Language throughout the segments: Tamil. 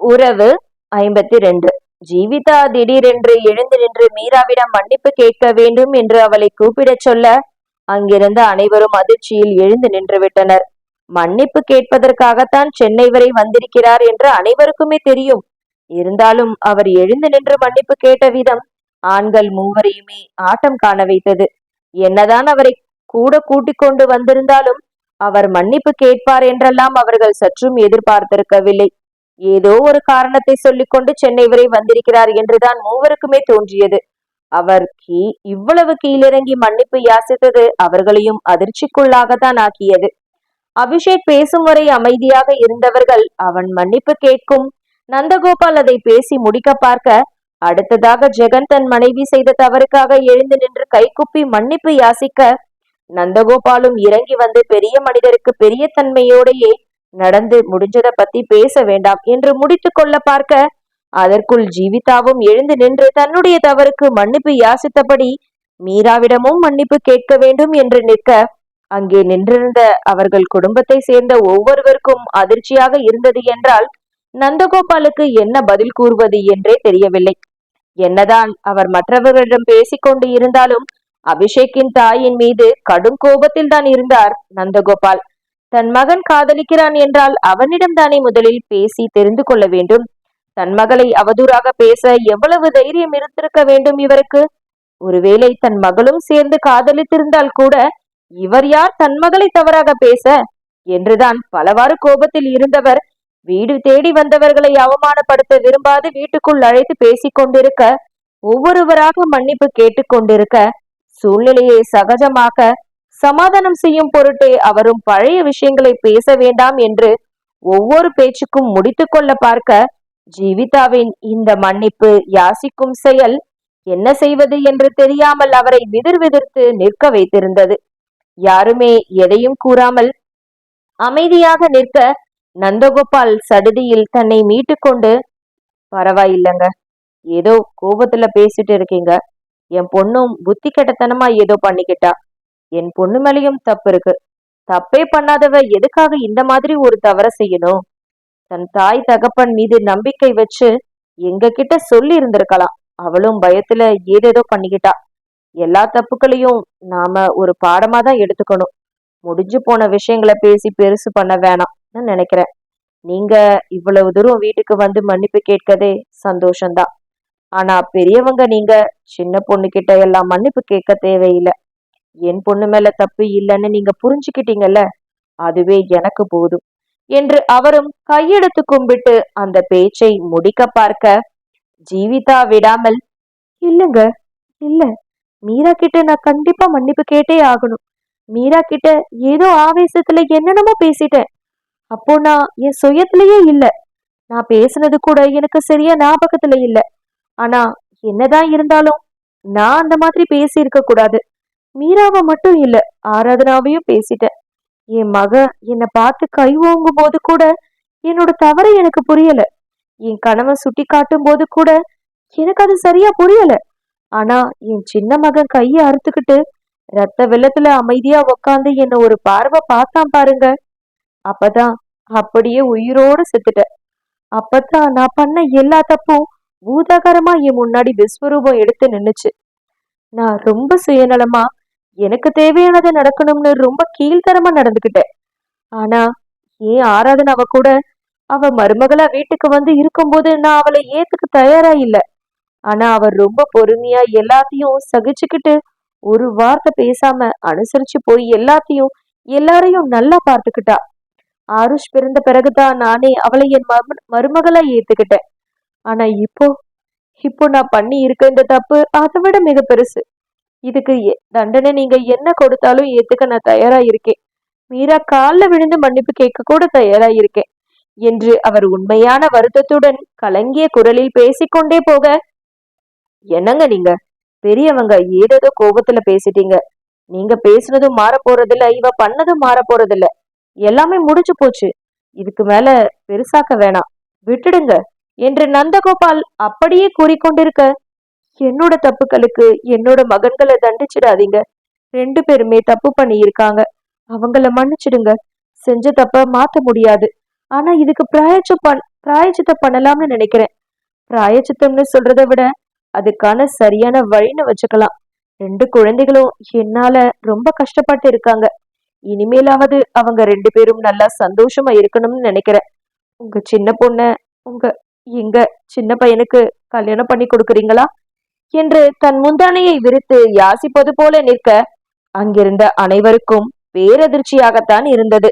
உறவு ஐம்பத்தி ரெண்டு ஜீவிதா திடீரென்று எழுந்து நின்று மீராவிடம் மன்னிப்பு கேட்க வேண்டும் என்று அவளை கூப்பிடச் சொல்ல அங்கிருந்த அனைவரும் அதிர்ச்சியில் எழுந்து நின்று விட்டனர். மன்னிப்பு கேட்பதற்காகத்தான் சென்னை வரை வந்திருக்கிறார் என்று அனைவருக்குமே தெரியும். இருந்தாலும் அவர் எழுந்து நின்று மன்னிப்பு கேட்ட விதம் ஆண்கள் மூவரையுமே ஆட்டம் காண வைத்தது. என்னதான் அவரை கூட கூட்டிக் கொண்டு வந்திருந்தாலும் அவர் மன்னிப்பு கேட்பார் என்றெல்லாம் அவர்கள் சற்றும் எதிர்பார்த்திருக்கவில்லை. ஏதோ ஒரு காரணத்தை சொல்லிக்கொண்டு சென்னை வரை வந்திருக்கிறார் என்றுதான் மூவருக்குமே தோன்றியது. அவர் கீ இவ்வளவு கீழிறங்கி மன்னிப்பு யாசித்தது அவர்களையும் அதிர்ச்சிக்குள்ளாகத்தான் ஆக்கியது. அபிஷேக் பேசும் வரை அமைதியாக இருந்தவர்கள் அவன் மன்னிப்பு கேட்கும் நந்தகோபால் அதை பேசி முடிக்க பார்க்க அடுத்ததாக ஜெகன் தன் மனைவி செய்த தவறுக்காக எழுந்து நின்று கைகுப்பி மன்னிப்பு யாசிக்க நந்தகோபாலும் இறங்கி வந்து பெரிய மனிதருக்கு பெரிய தன்மையோடையே நடந்து முடிஞ்சதை பத்தி பேச வேண்டாம் என்று முடித்து கொள்ள பார்க்க அதற்குள் ஜீவிதாவும் எழுந்து நின்று தன்னுடைய தவறுக்கு மன்னிப்பு யாசித்தபடி மீராவிடமும் மன்னிப்பு கேட்க வேண்டும் என்று நிற்க அங்கே நின்றிருந்த அவர்கள் குடும்பத்தை சேர்ந்த ஒவ்வொருவருக்கும் அதிர்ச்சியாக இருந்தது என்றால் நந்தகோபாலுக்கு என்ன பதில் கூறுவது என்றே தெரியவில்லை. என்னதான் அவர் மற்றவர்களிடம் பேசிக்கொண்டு இருந்தாலும் அபிஷேக்கின் தாயின் மீது கடும் கோபத்தில் தான் இருந்தார் நந்தகோபால். தன் மகன் காதலிக்கிறான் என்றால் அவனிடம் தானே முதலில் பேசி தெரிந்து கொள்ள வேண்டும். தன் மகளை அவதூறாக பேச எவ்வளவு தைரியம் இருந்திருக்க வேண்டும் இவருக்கு? ஒருவேளை தன் மகளும் சேர்ந்து காதலித்திருந்தால் கூட இவர் யார் தன் மகளை தவறாக பேச? என்றுதான் பலவாறு கோபத்தில் இருந்தவர் வீடு தேடி வந்தவர்களை அவமானப்படுத்த விரும்பாது வீட்டுக்குள் அழைத்து பேசிக் கொண்டிருக்க ஒவ்வொருவராக மன்னிப்பு கேட்டுக்கொண்டிருக்க சூழ்நிலையை சகஜமாக்க சமாதானம் செய்யும் பொருட்டே அவரும் பழைய விஷயங்களை பேச வேண்டாம் என்று ஒவ்வொரு பேச்சுக்கும் முடித்துக்கொள்ள பார்க்க ஜீவிதாவின் இந்த மன்னிப்பு யாசிக்கும் செயல் என்ன செய்வது என்று தெரியாமல் அவரை விதிர் விதிர்த்து நிற்க வைத்திருந்தது. யாருமே எதையும் கூறாமல் அமைதியாக நிற்க நந்தகோபால் சடுதியில் தன்னை மீட்டுக்கொண்டு பரவாயில்லைங்க ஏதோ கோபத்துல பேசிட்டு இருக்கீங்க. என் பொண்ணும் புத்தி கெட்டத்தனமா ஏதோ பண்ணிக்கிட்டா. என் பொண்ணு மேலேயும் தப்பு இருக்கு. தப்பே பண்ணாதவ எதுக்காக இந்த மாதிரி ஒரு தவற செய்யணும்? தன் தாய் தகப்பன் மீது நம்பிக்கை வச்சு எங்க கிட்ட சொல்லி இருந்திருக்கலாம் அவளும் பயத்துல ஏதேதோ பண்ணிக்கிட்டா. எல்லா தப்புக்களையும் நாம ஒரு பாடமா தான் எடுத்துக்கணும். முடிஞ்சு போன விஷயங்களை பேசி பெருசு பண்ண வேணாம்னு நினைக்கிறேன். நீங்க இவ்வளவு தூரம் வீட்டுக்கு வந்து மன்னிப்பு கேட்கதே சந்தோஷம்தான். ஆனா பெரியவங்க நீங்க சின்ன பொண்ணு கிட்ட எல்லாம் மன்னிப்பு கேட்க தேவையில்லை. என் பொண்ணு மேல தப்பு இல்லைன்னு நீங்க புரிஞ்சுக்கிட்டீங்கல்ல? அதுவே எனக்கு போதும். என்று அவரும் கையெடுத்து கும்பிட்டு அந்த பேச்சை முடிக்க பார்க்க ஜீவிதா விடாமல் இல்லங்க இல்ல. மீரா கிட்ட நான் கண்டிப்பா மன்னிப்பு கேட்டே ஆகணும். மீரா கிட்ட ஏதோ ஆவேசத்துல என்னென்னமோ பேசிட்டேன். அப்போ நான் என் சுயத்திலேயே இல்ல. நான் பேசுனது கூட எனக்கு சரியா ஞாபகத்துல இல்ல. ஆனா என்னதான் இருந்தாலும் நான் அந்த மாதிரி பேசி இருக்க கூடாது. மீராவை மட்டும் இல்ல ஆராதனாவையும் பேசிட்டேன். என் மக என்னை பார்த்து கை ஓங்கும் போது கூட என்னோட தவறு எனக்கு புரியல. என் கணவன் சுட்டி காட்டும் போது கூட எனக்கு அது சரியா புரியல. ஆனா என் சின்ன மகன் கையை அறுத்துக்கிட்டு ரத்த வெள்ளத்துல அமைதியா உக்காந்து என்ன ஒரு பார்வை பார்த்தான் பாருங்க. அப்பதான் அப்படியே உயிரோட செத்துட்டேன். அப்பதான் நான் பண்ண எல்லா தப்பும் பூதாகரமா என் முன்னாடி விஸ்வரூபம் எடுத்து நின்னுச்சு. நான் ரொம்ப சுயநலமா எனக்கு தேவையானது நடக்கணும்னு ரொம்ப கீழ்த்தரமா நடந்துக்கிட்டேன். ஆனா ஏன் ஆராதனை அவ கூட அவ மருமகளா வீட்டுக்கு வந்து இருக்கும்போது நான் அவளை ஏத்துக்கு தயாரா இல்ல. ஆனா அவர் ரொம்ப பொறுமையா எல்லாத்தையும் சகிச்சுக்கிட்டு ஒரு வார்த்தை பேசாம அனுசரிச்சு போய் எல்லாத்தையும் எல்லாரையும் நல்லா பார்த்துக்கிட்டா. ஆருஷ் பிறந்த பிறகுதான் நானே அவளை என் மரும- மருமகளா ஏத்துக்கிட்டேன். ஆனா இப்போ இப்போ நான் பண்ணி இருக்க இந்த தப்பு அதை விட மிக பெருசு. இதுக்கு எ- தண்டனை நீங்க என்ன கொடுத்தாலும் ஏத்துக்க நான் தயாரா இருக்கேன். மீரா காலில் விழுந்து மன்னிப்பு கேட்க கூட தயாரா இருக்கேன். என்று அவர் உண்மையான வருத்தத்துடன் கலங்கிய குரலில் பேசிக்கொண்டே போக என்னங்க நீங்க? பெரியவங்க ஏதேதோ கோபத்துல பேசிட்டீங்க. நீங்க பேசுனதும் மாற போறதில்ல இவ பண்ணதும் மாற போறதில்ல. எல்லாமே முடிஞ்சு போச்சு. இதுக்கு மேல பெருசாக்க வேணாம். விட்டுடுங்க. என்று நந்தகோபால் அப்படியே கூறிக்கொண்டிருக்க என்னோட தப்புகளுக்கு என்னோட மகன்களை தண்டிச்சிடாதீங்க. ரெண்டு பேருமே தப்பு பண்ணியிருக்காங்க. அவங்கள மன்னிச்சிடுங்க. செஞ்ச தப்ப மாத்த முடியாது. ஆனா இதுக்கு பிராயச்ச பண் பிராயச்சித்தம் பண்ணலாம்னு நினைக்கிறேன். பிராயச்சித்தம்னு சொல்றதை விட அதுக்கான சரியான வழின்னு வச்சுக்கலாம். ரெண்டு குழந்தைகளும் என்னால ரொம்ப கஷ்டப்பட்டு இருக்காங்க. இனிமேலாவது அவங்க ரெண்டு பேரும் நல்லா சந்தோஷமா இருக்கணும்னு நினைக்கிறேன். உங்க சின்ன பொண்ண உங்க எங்க சின்ன பையனுக்கு கல்யாணம் பண்ணி கொடுக்குறீங்களா? என்று தன் முந்தானையை விரித்து யாசிப்பது போல நிற்க அங்கிருந்த அனைவருக்கும் பேரதிர்ச்சியாகத்தான் இருந்தது.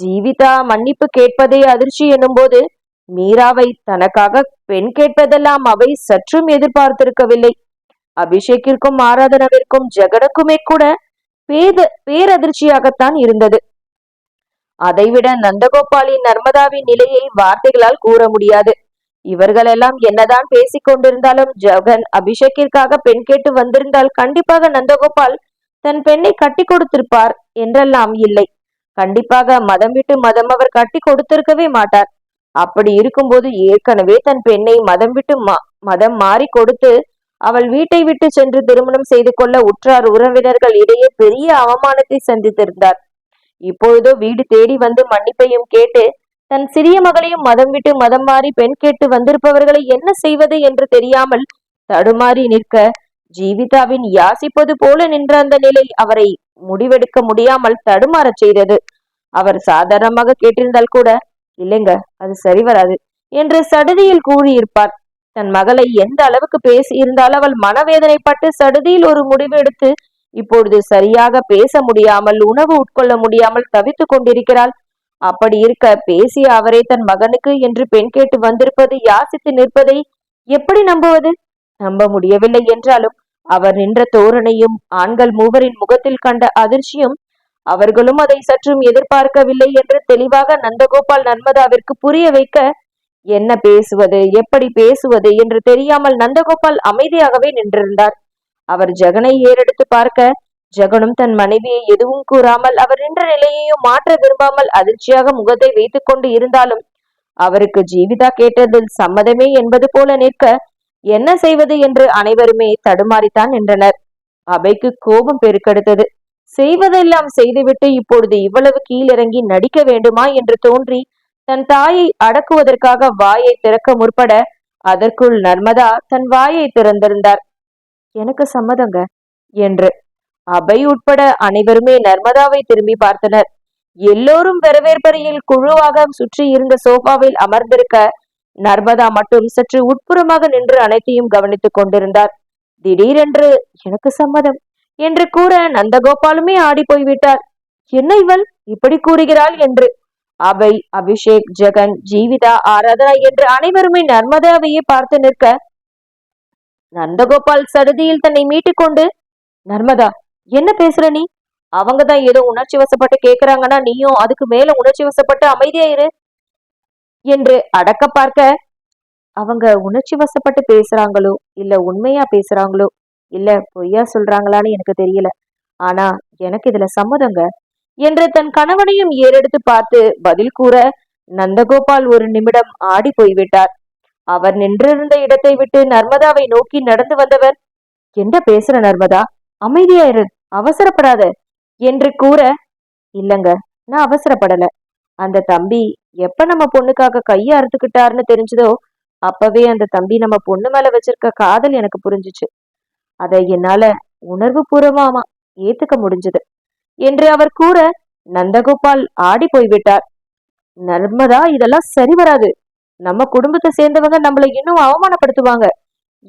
ஜீவிதா மன்னிப்பு கேட்பதே அதிர்ச்சி எனும்போது மீராவை தனக்காக பெண் கேட்பதெல்லாம் அவை சற்றும் எதிர்பார்த்திருக்கவில்லை. அபிஷேக்கிற்கும் ஆராதனவிற்கும் ஜெகனுக்குமே கூட பேத பேரதிர்ச்சியாகத்தான் இருந்தது. அதைவிட நந்தகோபாலின் நர்மதாவின் நிலையை வார்த்தைகளால் கூற முடியாது. இவர்களெல்லாம் என்னதான் பேசிக் கொண்டிருந்தாலும் ஜெகன் அபிஷேக்கிற்காக பெண் கேட்டு வந்திருந்தால் கண்டிப்பாக நந்தகோபால் தன் பெண்ணை கட்டி கொடுத்திருப்பார் என்றெல்லாம் இல்லை. கண்டிப்பாக மதம் விட்டு மதம் அவர் கட்டி கொடுத்திருக்கவே மாட்டார். அப்படி இருக்கும்போது ஏற்கனவே தன் பெண்ணை மதம் விட்டு மதம் மாறி கொடுத்து அவள் வீட்டை விட்டு சென்று திருமணம் செய்து கொள்ள உற்றார் உறவினர்கள் இடையே பெரிய அவமானத்தை சந்தித்திருந்தார். இப்பொழுதோ வீடு தேடி வந்து மன்னிப்பையும் கேட்டு தன் சிறிய மகளையும் மதம் விட்டு மதம் மாறி பெண் கேட்டு வந்திருப்பவர்களை என்ன செய்வது என்று தெரியாமல் தடுமாறி நிற்க ஜீவிதாவின் யாசிப்பது போல நின்ற அந்த நிலை அவரை முடிவெடுக்க முடியாமல் தடுமாறச் செய்தது. அவர் சாதாரணமாக கேட்டிருந்தால் கூட இல்லைங்க அது சரி வராது என்று சடுதியில் கூறியிருப்பார். தன் மகளை எந்த அளவுக்கு பேசி இருந்தால் அவள் மனவேதனைப்பட்டு சடுதியில் ஒரு முடிவு எடுத்து இப்பொழுது சரியாக பேச முடியாமல் உணவு உட்கொள்ள முடியாமல் தவித்துக் கொண்டிருக்கிறாள். அப்படி இருக்க பேசிய அவரே தன் மகனுக்கு என்று பெண் கேட்டு வந்திருப்பது யாசித்து நிற்பதை எப்படி நம்புவது? நம்ப முடியவில்லை என்றாலும் அவர் நின்ற தோரணையும் ஆண்கள் மூவரின் முகத்தில் கண்ட அதிர்ச்சியும் அவர்களும் அதை சற்றும் எதிர்பார்க்கவில்லை என்று தெளிவாக நந்தகோபால் நர்மதாவிற்கு புரிய வைக்க என்ன பேசுவது? எப்படி பேசுவது? என்று தெரியாமல் நந்தகோபால் அமைதியாகவே நின்றிருந்தார். அவர் ஜெகனை ஏறெடுத்து பார்க்க ஜெகனும் தன் மனைவியை எதுவும் கூறாமல் அவர் நின்ற நிலையையும் மாற்ற விரும்பாமல் அதிர்ச்சியாக முகத்தை வைத்துக் கொண்டு இருந்தாலும் அவருக்கு ஜீவிதா கேட்டதில் சம்மதமே என்பது போல நிற்க என்ன செய்வது? என்று அனைவருமே தடுமாறித்தான் நின்றனர். அபைக்கு கோபம் பெருக்கெடுத்தது. செய்வதெல்லாம் செய்துவிட்டு இப்பொழுது இவ்வளவு கீழிறங்கி நடிக்க வேண்டுமா? என்று தோன்றி தன் தாயை அடக்குவதற்காக வாயை திறக்க முற்பட அதற்குள் நர்மதா தன் வாயை திறந்திருந்தார். எனக்கு சம்மதங்க? என்று அபை உட்பட அனைவருமே நர்மதாவை திரும்பி பார்த்தனர். எல்லோரும் வரவேற்பறையில் குழுவாக சுற்றி இருந்த சோஃபாவில் அமர்ந்திருக்க நர்மதா மட்டும் சற்று உட்புறமாக நின்று அனைத்தையும் கவனித்துக் கொண்டிருந்தார். திடீரென்று எனக்கு சம்மதம் என்று கூற நந்தகோபாலுமே ஆடி போய்விட்டார். என்ன இவள்? இப்படி கூறுகிறாள் என்று. அபை அபிஷேக் ஜெகன் ஜீவிதா ஆராதனா என்று அனைவருமே நர்மதாவையே பார்த்து நிற்க நந்தகோபால் சடுதியில் தன்னை மீட்டுக் கொண்டு நர்மதா என்ன பேசுற நீ? அவங்க தான் ஏதோ உணர்ச்சி வசப்பட்டு கேக்குறாங்கன்னா நீயும் அதுக்கு மேல உணர்ச்சி வசப்பட்டு அமைதியாயிரு என்று அடக்க பார்க்க அவங்க உணர்ச்சி வசப்பட்டு பேசுறாங்களோ இல்ல உண்மையா பேசுறாங்களோ இல்ல பொய்யா சொல்றாங்களான்னு எனக்கு தெரியல. ஆனா எனக்கு இதுல சம்மதங்க என்று தன் கணவனையும் ஏறெடுத்து பார்த்து பதில் கூற நந்தகோபால் ஒரு நிமிடம் ஆடி போய்விட்டார். அவர் நின்றிருந்த இடத்தை விட்டு நர்மதாவை நோக்கி நடந்து வந்தவர் என்ன பேசுற நர்மதா? அமைதியாயிரு அவசரப்படாத என்று கூற இல்லங்க நான் அவசரப்படல. அந்த தம்பி எப்ப நம்ம பொண்ணுக்காக கைய அறுத்துக்கிட்டாருன்னு தெரிஞ்சதோ அப்பவே அந்த தம்பி நம்ம பொண்ணு மேல வச்சிருக்க காதல் எனக்கு புரிஞ்சுச்சு. அதை என்னால உணர்வு பூர்வமாமா ஏத்துக்க முடிஞ்சது. என்று அவர் கூற நந்தகோபால் ஆடி போய்விட்டார். நர்மதா இதெல்லாம் சரி வராது. நம்ம குடும்பத்தை சேர்ந்தவங்க நம்மளை இன்னும் அவமானப்படுத்துவாங்க.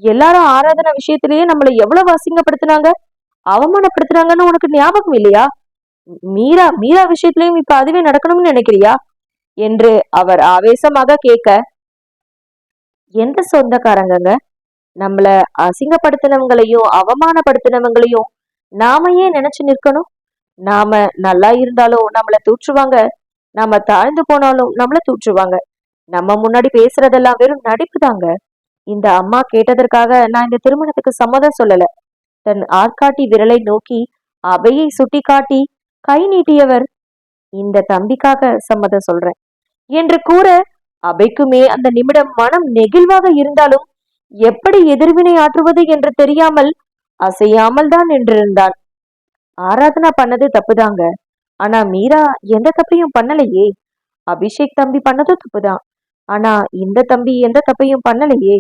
எல்லாரும் ஆராதனை விஷயத்திலேயே நம்மளை எவ்வளவு அசிங்கப்படுத்தினாங்க? அவமானப்படுத்துறாங்கன்னு உனக்கு ஞாபகம் இல்லையா? மீரா மீரா விஷயத்திலயும் இப்ப அதுவே நடக்கணும்னு நினைக்கிறியா? என்று அவர் ஆவேசமாக கேட்க எந்த சொந்தக்காரங்கங்க? நம்மள அசிங்கப்படுத்தினவங்களையும் அவமானப்படுத்தினவங்களையும் நாம ஏன் நினைச்சு நிற்கணும்? நாம நல்லா இருந்தாலும் நம்மள தூற்றுவாங்க. நாம தாழ்ந்து போனாலும் நம்மள தூற்றுவாங்க. நம்ம முன்னாடி பேசுறதெல்லாம் வெறும் நடிப்பு தாங்க இந்த அம்மா கேட்டதற்காக நான் இந்த திருமணத்துக்கு சம்மதம் சொல்லல. தன் ஆட்காட்டி விரலை நோக்கி அவையை சுட்டிக்காட்டி கை நீட்டியவர். இந்த தம்பிக்காக சம்மதம் சொல்றேன். என்று கூற அவைக்குமே அந்த நிமிடம் மனம் நெகிழ்வாக இருந்தாலும் எப்படி எதிர்வினை ஆற்றுவது என்று தெரியாமல் அசையாமல் தான் நின்றிருந்தான். ஆராதனா பண்ணது தப்புதாங்க. ஆனா மீரா எந்த தப்பையும் பண்ணலையே. அபிஷேக் தம்பி பண்ணதும் தப்புதான். ஆனா இந்த தம்பி எந்த தப்பையும் பண்ணலையே.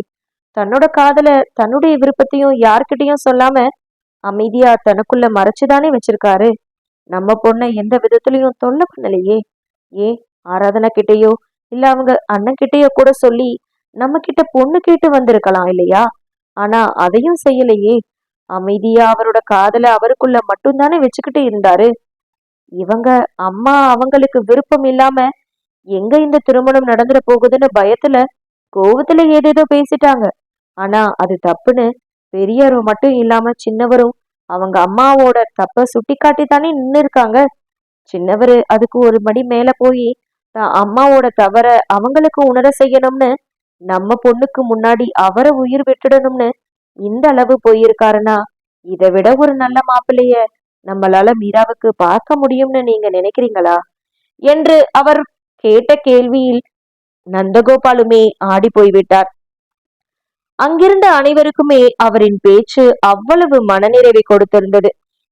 தன்னோட காதல தன்னுடைய விருப்பத்தையும் யார்கிட்டையும் சொல்லாம அமைதியா தனக்குள்ள மறைச்சுதானே வச்சிருக்காரு? நம்ம பொண்ணை எந்த விதத்துலயும் தொல்லை பண்ணலையே. ஏன் ஆராதனா கிட்டயோ இல்ல அவங்க அண்ணன் கிட்டேயோ கூட சொல்லி நம்ம கிட்ட பொண்ணு கேட்டு வந்திருக்கலாம் இல்லையா? ஆனா அதையும் செய்யலையே. அமைதியா அவரோட காதல அவருக்குள்ள மட்டும்தானே வச்சுக்கிட்டு இருந்தாரு? இவங்க அம்மா அவங்களுக்கு விருப்பம் இல்லாம எங்க இந்த திருமணம் நடந்துட போகுதுன்னு பயத்துல கோவத்துல ஏதேதோ பேசிட்டாங்க. ஆனா அது தப்புன்னு பெரியவரும் மட்டும் இல்லாம சின்னவரும் அவங்க அம்மாவோட தப்ப சுட்டி காட்டி தானே நின்னு இருக்காங்க சின்னவரு அதுக்கு ஒரு மடி மேல போய் தான் அம்மாவோட தவற அவங்களுக்கு உணர செய்யணும்னு நம்ம பொண்ணுக்கு முன்னாடி அவரை உயிர் விட்டுடணும்னு இந்த அளவு போயிருக்காருன்னா இதை விட ஒரு நல்ல மாப்பிள்ளைய நம்மளால மீராவுக்கு பார்க்க முடியும்னு நீங்க நினைக்கிறீங்களா? என்று அவர் கேட்ட கேள்வியில் நந்தகோபாலுமே ஆடி போய்விட்டார் அங்கிருந்த அனைவருக்குமே அவரின் பேச்சு அவ்வளவு மனநிறைவை கொடுத்திருந்தது.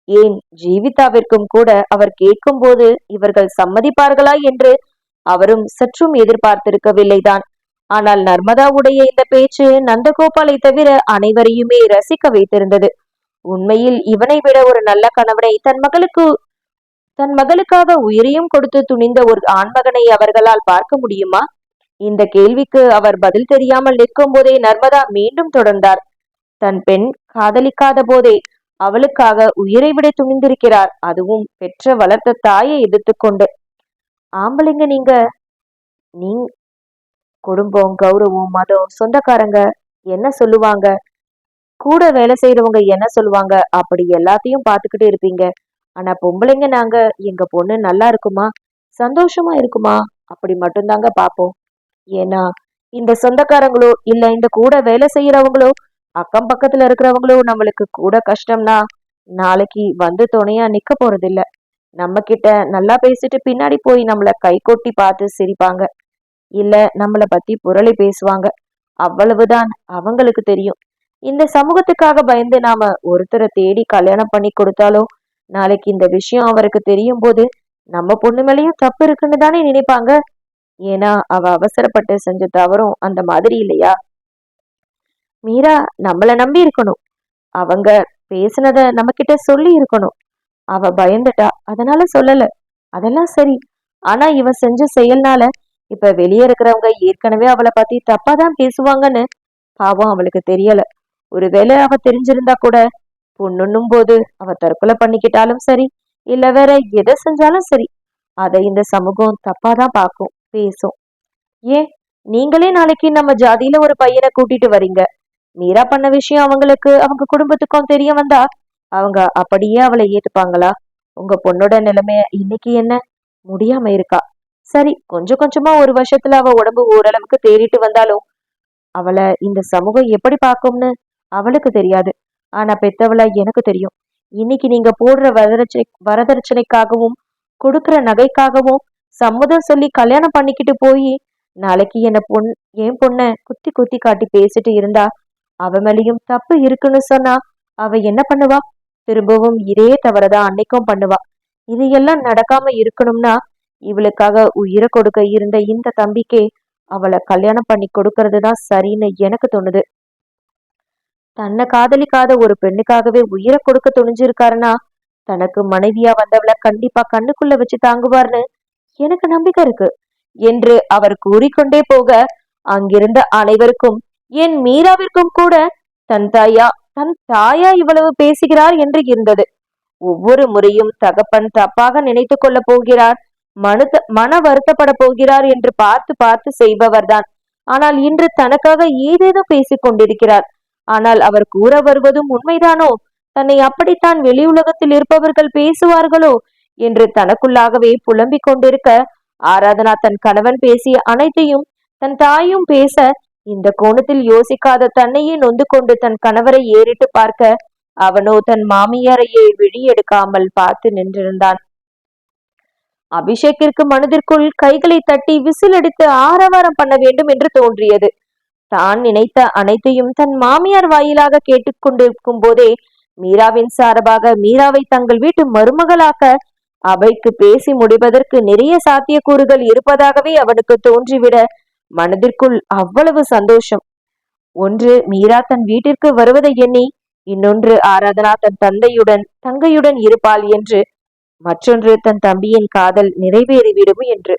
ஏன் ஜீவிதாவிற்கும் கூட அவர் கேட்கும் போது இவர்கள் சம்மதிப்பார்களா என்று அவரும் சற்றும் எதிர்பார்த்திருக்கவில்லைதான். ஆனால் நர்மதாவுடைய இந்த பேச்சு நந்தகோபாலை தவிர அனைவரையுமே ரசிக்க வைத்திருந்தது. உண்மையில் இவனை விட ஒரு நல்ல கணவனை தன் மகளுக்கு தன் மகளுக்காக உயிரையும் கொடுத்து துணிந்த ஒரு ஆண்மகனை அவர்களால் பார்க்க முடியுமா? இந்த கேள்விக்கு அவர் பதில் தெரியாமல் நிற்கும் போதே நர்மதா மீண்டும் தொடர்ந்தார். தன் பெண் காதலிக்காத போதே அவளுக்காக உயிரை விட துணிந்திருக்கிறார். அதுவும் பெற்ற வளர்த்த தாயை எதிர்த்து கொண்டு. ஆம்பளைங்க நீங்க நீ குடும்பம் கௌரவம் மதம் சொந்தக்காரங்க என்ன சொல்லுவாங்க? கூட வேலை செய்யறவங்க என்ன சொல்லுவாங்க? அப்படி எல்லாத்தையும் பார்த்துக்கிட்டு இருப்பீங்க. ஆனா பொம்பளைங்க நாங்க எங்க பொண்ணு நல்லா இருக்குமா? சந்தோஷமா இருக்குமா? அப்படி மட்டும்தாங்க பார்ப்போம். ஏன்னா இந்த சொந்தக்காரங்களோ இல்ல இந்த கூட வேலை செய்யறவங்களோ அக்கம் பக்கத்துல இருக்கிறவங்களோ நம்மளுக்கு கூட கஷ்டம்னா நாளைக்கு வந்து துணையா நிக்க போறது இல்ல நம்ம கிட்ட நல்லா பேசிட்டு பின்னாடி போய் நம்மள கை கொட்டி பார்த்து சிரிப்பாங்க. இல்ல நம்மள பத்தி புரளி பேசுவாங்க. அவ்வளவுதான் அவங்களுக்கு தெரியும். இந்த சமூகத்துக்காக பயந்து நாம ஒருத்தரை தேடி கல்யாணம் பண்ணி கொடுத்தாலோ நாளைக்கு இந்த விஷயம் அவருக்கு தெரியும் போது நம்ம பொண்ணு மேலேயும் தப்பு இருக்குன்னு தானே நினைப்பாங்க? ஏன்னா அவ அவசரப்பட்டு செஞ்ச தவறும் அந்த மாதிரி இல்லையா? மீரா நம்மள நம்பி இருக்கணும். அவங்க பேசுனத நம்ம கிட்ட சொல்லி இருக்கணும். அவ பயந்துட்டா அதனால சொல்லல. அதெல்லாம் சரி. ஆனா இவ செஞ்ச செயல்னால இப்ப வெளியே இருக்கிறவங்க ஏற்கனவே அவளை பத்தி தப்பா தான் பேசுவாங்கன்னு பாவம் அவளுக்கு தெரியல. ஒருவேளை அவ தெரிஞ்சிருந்தா கூட பொண்ணுன்னும் போது அவ தற்கொலை பண்ணிக்கிட்டாலும் சரி இல்ல வேற எதை செஞ்சாலும் சரி அதை இந்த சமூகம் தப்பாதான் பார்க்கும். பேசும். ஏன்? நீங்களே நாளைக்கு நம்ம ஜாதியில ஒரு பையனை கூட்டிட்டு வரீங்க. மீரா பண்ண விஷயம் அவங்களுக்கு அவங்க குடும்பத்துக்கும் தெரிய வந்தா அவங்க அப்படியே அவளை ஏத்துப்பாங்களா? உங்க பொண்ணோட நிலைமைய இன்னைக்கு என்ன? முடியாம இருக்கா? சரி கொஞ்சம் கொஞ்சமா ஒரு வருஷத்துல அவ உடம்பு ஓரளவுக்கு தேறிட்டு வந்தாலும் அவளை இந்த சமூகம் எப்படி பார்க்கும்னு அவளுக்கு தெரியாது. ஆனா பெத்தவளை எனக்கு தெரியும். இன்னைக்கு நீங்க போடுற வரதட்சணை வரதட்சணைக்காகவும் கொடுக்குற நகைக்காகவும் சம்மதம் சொல்லி கல்யாணம் பண்ணிக்கிட்டு போய் நாளைக்கு என்ன பொண் என் பொண்ண குத்தி குத்தி காட்டி பேசிட்டு இருந்தா அவ மேலேயும் தப்பு இருக்குன்னு சொன்னா அவ என்ன பண்ணுவா? திரும்பவும் இதே தவறதான் அன்னைக்கும் பண்ணுவா. இதையெல்லாம் நடக்காம இருக்கணும்னா இவளுக்காக உயிரை கொடுக்க இருந்த இந்த தம்பிக்கே அவளை கல்யாணம் பண்ணி கொடுக்கறது தான் சரின்னு எனக்கு தோணுது. தன்னை காதலிக்காத ஒரு பெண்ணுக்காகவே உயிரை கொடுக்க துணிஞ்சிருக்காருன்னா தனக்கு மனைவியா வந்தவளை கண்டிப்பா கண்ணுக்குள்ள வச்சு தாங்குவார்னு எனக்கு நம்பிக்கை இருக்கு என்று அவர் கூறிக்கொண்டே போக அங்கிருந்த அனைவருக்கும் என் மீராவிற்கும் கூட தன் தாயா தன் தாயா இவ்வளவு பேசுகிறார் என்று இருந்தது. ஒவ்வொரு முறையும் தகப்பன் தப்பாக நினைத்து கொள்ள போகிறார் மனு மன வருத்தப்பட போகிறார் என்று பார்த்து பார்த்து செய்பவர்தான். ஆனால் இன்று தனக்காக ஏதேதோ பேசிக் கொண்டிருக்கிறார். ஆனால் அவர் கூற வருவதும் உண்மைதானோ? தன்னை அப்படித்தான் வெளி உலகத்தில் இருப்பவர்கள் பேசுவார்களோ? என்று தனக்குள்ளாகவே புலம்பிக் கொண்டிருக்க ஆராதனா தன் கணவன் பேசிய அனைத்தையும் தன் தாயும் பேச இந்த கோணத்தில் யோசிக்காத தன்னையே நொந்து கொண்டு தன் கணவரை ஏறிட்டு பார்க்க அவனோ தன் மாமியாரையே விழி எடுக்காமல் பார்த்து நின்றிருந்தான். அபிஷேக்கிற்கு மனதிற்குள் கைகளை தட்டி விசில் அடித்து ஆரவாரம் பண்ண வேண்டும் என்று தோன்றியது. தான் நினைத்த அனைத்தையும் தன் மாமியார் வாயிலாக கேட்டுக்கொண்டிருக்கும் போதே மீராவின் சார்பாக மீராவை தங்கள் வீட்டு மருமகளாக்க அவைக்கு பேசி முடிவதற்கு நிறைய சாத்தியக்கூறுகள் இருப்பதாகவே அவனுக்கு தோன்றிவிட மனதிற்குள் அவ்வளவு சந்தோஷம். ஒன்று மீரா தன் வீட்டிற்கு வருவதை எண்ணி இன்னொன்று ஆராதனா தன் தந்தையுடன் தங்கையுடன் இருப்பாள் என்று மற்றொன்று தன் தம்பியின் காதல் நிறைவேறிவிடும் என்று.